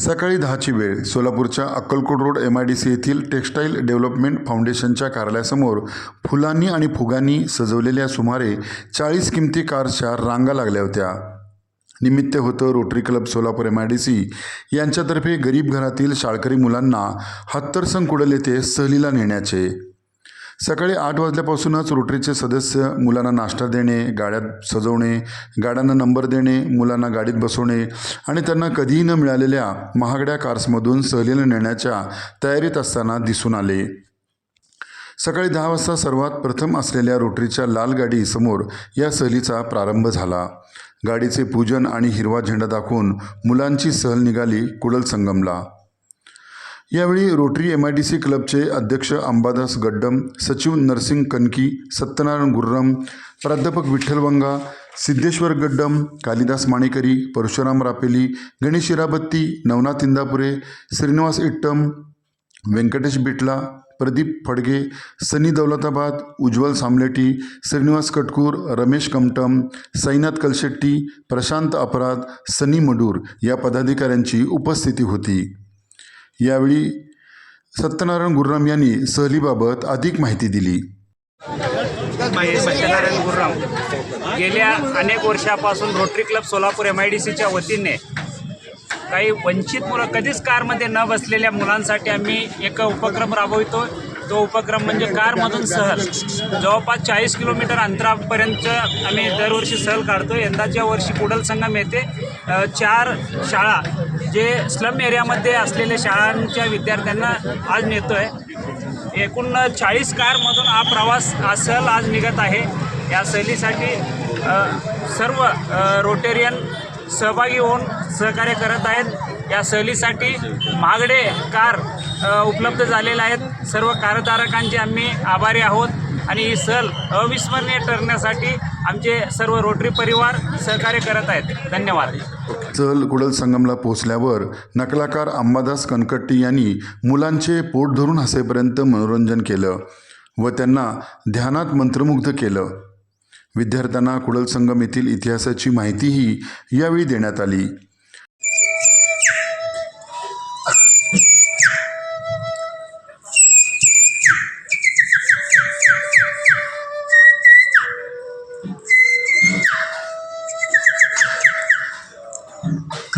सकाळी दहाची वेळ सोलापूरच्या Akkalkot road M I D C येथील टेक्स्टाईल डेव्हलपमेंट फाउंडेशनच्या कार्यालयासमोर फुलांनी आणि फुगांनी सजवलेल्या सुमारे चाळीस किमती कारच्या रांगा लागल्या होत्या. निमित्त होतं rotary club Solapur M I D C यांच्यातर्फे गरीब घरातील शाळकरी मुलांना हत्तरसंग कुडल येथे सहलीला नेण्याचे. सकाळी आठ वाजल्यापासूनच रोटरीचे सदस्य मुलांना नाश्ता देणे गाड्यात सजवणे गाड्यांना नंबर देणे मुलांना गाडीत बसवणे आणि त्यांना कधीही न मिळालेल्या महागड्या कार्समधून सहलीला नेण्याच्या तयारीत असताना दिसून आले. सकाळी दहा वाजता सर्वात प्रथम असलेल्या रोटरीच्या लाल गाडीसमोर या सहलीचा प्रारंभ झाला. गाडीचे पूजन आणि हिरवा झेंडा दाखवून मुलांची सहल निघाली कुडल संगमला. यावेळी rotary M I D C क्लबचे अध्यक्ष अंबादास गड्डम सचिव नरसिंग कनकी सत्यनारायण गुर्रम प्राध्यापक विठ्ठल वंगा सिद्धेश्वर गड्डम कालिदास माणेकरी परशुराम रापेली गणेश शिराबत्ती नवनाथ इंदापुरे श्रीनिवास इट्टम व्यंकटेश बिटला प्रदीप फडगे सनी दौलताबाद उज्ज्वल सामलेटी श्रीनिवास कटकूर रमेश कमटम साईनाथ कलशेट्टी प्रशांत अपराध सनी मडूर या पदाधिकाऱ्यांची उपस्थिती होती. यावेळी सत्यनारायण गुरुराम यांनी सहलीबाबत अधिक माहिती दिली. सत्यनारायण गुरुराम गेल्या अनेक वर्षापासून rotary club Solapur M I D सीच्या वतीने काही वंचित मुलं कधीच कारमध्ये न बसलेल्या मुलांसाठी आम्ही एक उपक्रम राबवितो तो उपक्रम म्हणजे कारमधून सहल. जवळपास चाळीस किलोमीटर अंतरापर्यंत आम्ही दरवर्षी सहल काढतो यंदाच्या वर्षी कुडल संगम येथे चार शाळा जे स्लम एरियामध्ये असलेल्या शाळांच्या विद्यार्थ्यांना आज नेतो आहे एकूण चाळीस कारमधून हा प्रवास हा सहल आज निघत आहे. या सहलीसाठी सर्व रोटेरियन सहभागी होऊन सहकार्य करत आहेत. या सहलीसाठी महागडे कार उपलब्ध झालेले आहेत. सर्व कारधारकांचे आम्ही आभारी आहोत. आणि ही सहल अविस्मरणीय ठरण्यासाठी आमचे सर्व रोटरी परिवार सहकार्य करत आहेत. धन्यवाद. चल कुडल संगमला पोहोचल्यावर नकलाकार अंबादास कनकट्टी यांनी मुलांचे पोट धरून हसेपर्यंत मनोरंजन केलं व त्यांना ध्यानात मंत्रमुग्ध केलं. विद्यार्थ्यांना कुडल संगम येथील इतिहासाची माहितीही यावेळी देण्यात आली.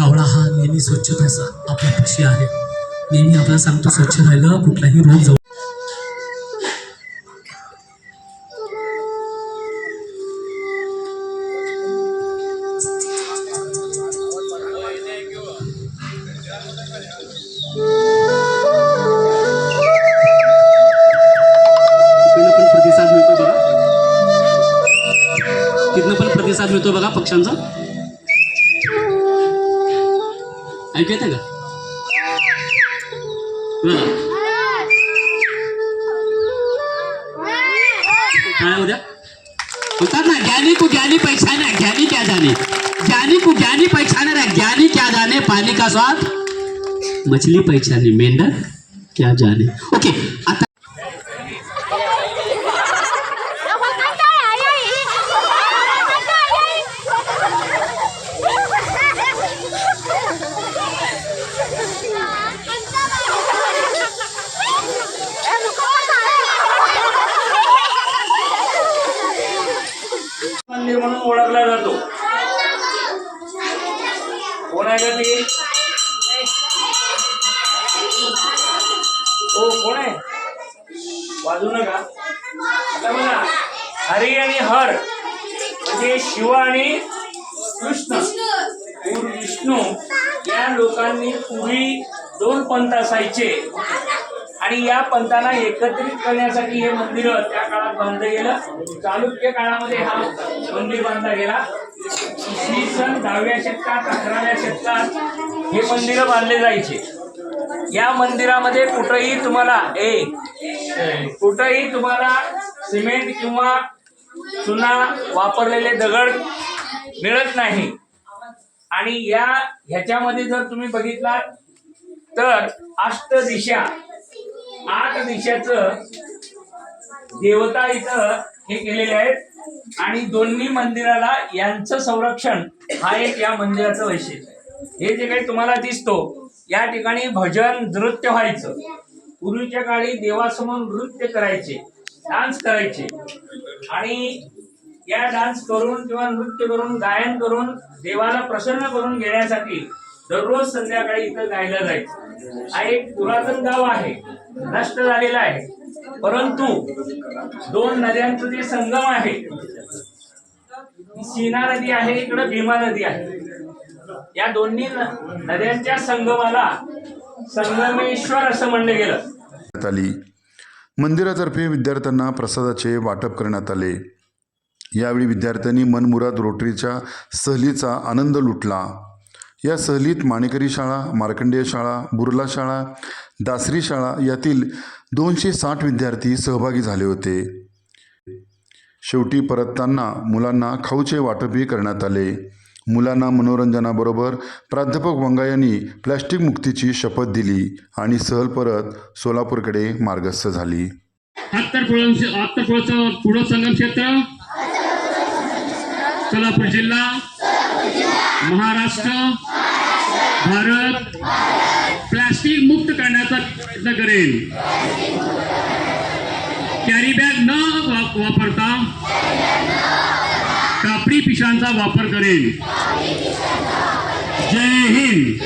कावळा हा नेहमी स्वच्छतेचा पक्षी आहे. नेहमी आपल्याला सांगतो स्वच्छ राहिलं कुठलाही रोग जाऊ पण प्रतिसाद मिळतो बघा. तिथनं पण प्रतिसाद मिळतो बघा पक्ष्यांचा. ऐकू येतं का? काय उद्या? होतात ना ज्ञानी को ज्ञानी पहचाना ज्ञानी क्या जाने? ज्ञानी को ज्ञानी पहचाना रे ज्ञानी क्या जाने पानी का स्वाद? मछली पहचाने मेंढक क्या जाने? ओके आता म्हणून ओळखला जातो. कोण आहे का ती? हो कोण आहे? वाजू नका. आता बघा. हरी आणि हर म्हणजे शिव आणि कृष्ण. विष्णू. या लोकांनी पूर्वी दोन पंथ असायचे. आणि या पंथांना एकत्रित करण्यासाठी हे मंदिर त्या काळात बांधलं गेलं. चालुक्य काळामध्ये हा मंदिर बांधला गेला. इसवी सन दहाव्या शतकात अकराव्या शतकात हे मंदिरं बांधले जायचे. या मंदिरामध्ये कुठंही तुम्हाला ए कुठंही तुम्हाला सिमेंट किंवा चुना वापरलेले दगड मिळत नाही. आणि या ह्याच्यामध्ये जर तुम्ही बघितला तर अष्ट दिशा आठ दिशाच देवता इथं हे केलेले आहेत. आणि दोन्ही मंदिराला यांचं संरक्षण हा एक या मंदिराचं वैशिष्ट्य आहे. हे जे काही तुम्हाला दिसतो या ठिकाणी भजन नृत्य व्हायचं. पूर्वीच्या काळी देवासमोर नृत्य करायचे डान्स करायचे. आणि या डान्स करून किंवा नृत्य करून गायन करून देवाला प्रसन्न करून घेण्यासाठी दररोज संध्याकाळी इथं गायला जायचं. हा एक पुरातन गाव आहे. नष्ट झालेला आहे. परंतु दोन नद्यांचं जे संगम आहे सीना नदी आहे इकडं भीमा नदी आहे. या दोन्ही नद्यांच्या संगमाला संगमेश्वर असं म्हणलं गेलं. आली. मंदिरातर्फे विद्यार्थ्यांना प्रसादाचे वाटप करण्यात आले. यावेळी विद्यार्थ्यांनी मनमुराद रोटरीच्या सहलीचा आनंद लुटला. या सहलीत माणेकरी शाळा मार्कंडेय शाळा बुर्ला शाळा दासरी शाळा यातील दोनशे साठ विद्यार्थी सहभागी झाले होते. शेवटी परतताना मुलांना खाऊचे वाटपही करण्यात आले. मुलांना मनोरंजनाबरोबर प्राध्यापक वंगा यांनी प्लॅस्टिक मुक्तीची शपथ दिली आणि सहल परत सोलापूरकडे मार्गस्थ झाली. पुढं संगम क्षेत्र सोलापूर जिल्हा महाराष्ट्र भारत प्लास्टिक मुक्त करण्याचा प्रयत्न करेल. कॅरी बॅग न वापरता कापडी पिशांचा वापर करेल. जय हिंद.